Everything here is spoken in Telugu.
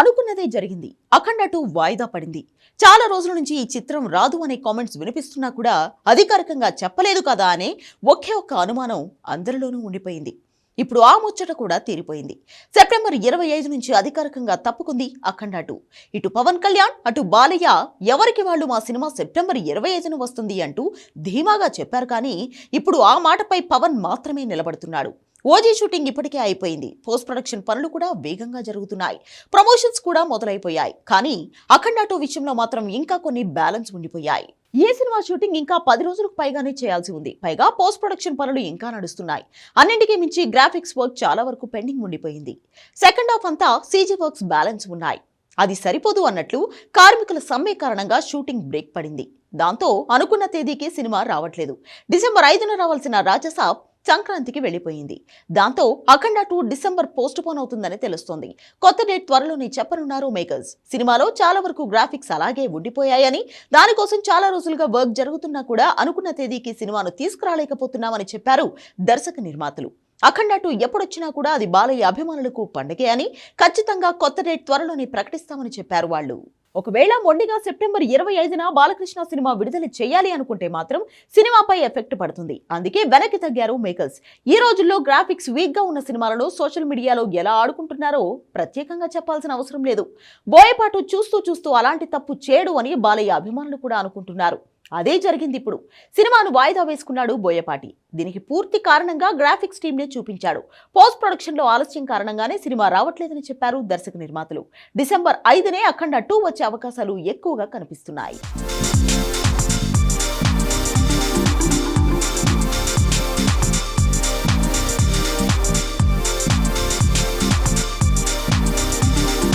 అనుకున్నదే జరిగింది. అఖండ టూ వాయిదా పడింది. చాలా రోజుల నుంచి ఈ చిత్రం రాదు అనే కామెంట్స్ వినిపిస్తున్నా కూడా అధికారికంగా చెప్పలేదు కదా అనే ఒకే ఒక్క అనుమానం అందరిలోనూ ఉండిపోయింది. ఇప్పుడు ఆ ముచ్చట కూడా తీరిపోయింది. సెప్టెంబర్ ఇరవై ఐదు నుంచి అధికారికంగా తప్పుకుంది అఖండ టూ. ఇటు పవన్ కళ్యాణ్ అటు బాలయ్య ఎవరికి వాళ్ళు మా సినిమా సెప్టెంబర్ ఇరవై ఐదున వస్తుంది అంటూ ధీమాగా చెప్పారు కానీ ఇప్పుడు ఆ మాటపై పవన్ మాత్రమే నిలబడుతున్నాడు. ఓజీ షూటింగ్ ఇప్పటికే అయిపోయింది. పోస్ట్ ప్రొడక్షన్ పనులు కూడా వేగంగా జరుగుతున్నాయి. ప్రమోషన్స్ కూడా మొదలైపోయాయి. కానీ అఖండ టూ విషయంలో మాత్రం ఇంకా కొన్ని బ్యాలెన్స్ ఉండిపోయాయి. ఏ సినిమా షూటింగ్ ఇంకా పది రోజులకు పైగానే చేయాల్సి ఉంది. పైగా పోస్ట్ ప్రొడక్షన్ పనులు ఇంకా నడుస్తున్నాయి. అన్నింటికీ మించి గ్రాఫిక్స్ వర్క్ చాలా వరకు పెండింగ్ ఉండిపోయింది. సెకండ్ హాఫ్ అంతా సీజీ వర్క్స్ బ్యాలెన్స్ ఉన్నాయి. అది సరిపోదు అన్నట్లు కార్మికుల సమ్మె కారణంగా షూటింగ్ బ్రేక్ పడింది. దాంతో అనుకున్న తేదీకే సినిమా రావట్లేదు. డిసెంబర్ ఐదున రావాల్సిన రాజసాబ్ సంక్రాంతికి వెళ్ళిపోయింది. దాంతో Akhanda two December postpone అవుతుందని తెలుస్తోంది. కొత్త డేట్ త్వరలోనే చెప్పనున్నారు మేకర్స్. సినిమాలో చాలా వరకు గ్రాఫిక్స్ అలాగే ఉండిపోయాయని దానికోసం చాలా రోజులుగా వర్క్ జరుగుతున్నా కూడా అనుకున్న తేదీకి సినిమాను తీసుకురాలేకపోతున్నామని చెప్పారు దర్శక నిర్మాతలు. అఖండ టూ ఎప్పుడొచ్చినా కూడా అది బాలయ్య అభిమానులకు పండగే అని ఖచ్చితంగా కొత్త డేట్ త్వరలోనే ప్రకటిస్తామని చెప్పారు వాళ్ళు. ఒకవేళ మొండిగా సెప్టెంబర్ ఇరవై ఐదున బాలకృష్ణ సినిమా విడుదల చేయాలి అనుకుంటే మాత్రం సినిమాపై ఎఫెక్ట్ పడుతుంది. అందుకే వెనక్కి తగ్గారు మేకర్స్. ఈ రోజుల్లో గ్రాఫిక్స్ వీక్గా ఉన్న సినిమాలను సోషల్ మీడియాలో ఎలా ఆడుకుంటున్నారో ప్రత్యేకంగా చెప్పాల్సిన అవసరం లేదు. బోయపాటు చూస్తూ చూస్తూ అలాంటి తప్పు చేయడు అని బాలయ్య అభిమానులు కూడా అనుకుంటున్నారు. అదే జరిగింది ఇప్పుడు. సినిమాను వాయిదా వేసుకున్నాడు బోయపాటి. దీనికి పూర్తి కారణంగా గ్రాఫిక్స్ టీమ్నే చూపించాడు. పోస్ట్ ప్రొడక్షన్లో ఆలస్యం కారణంగానే సినిమా రావట్లేదని చెప్పారు దర్శక నిర్మాతలు. డిసెంబర్ ఐదునే అఖండ టూ వచ్చే అవకాశాలు ఎక్కువగా కనిపిస్తున్నాయి.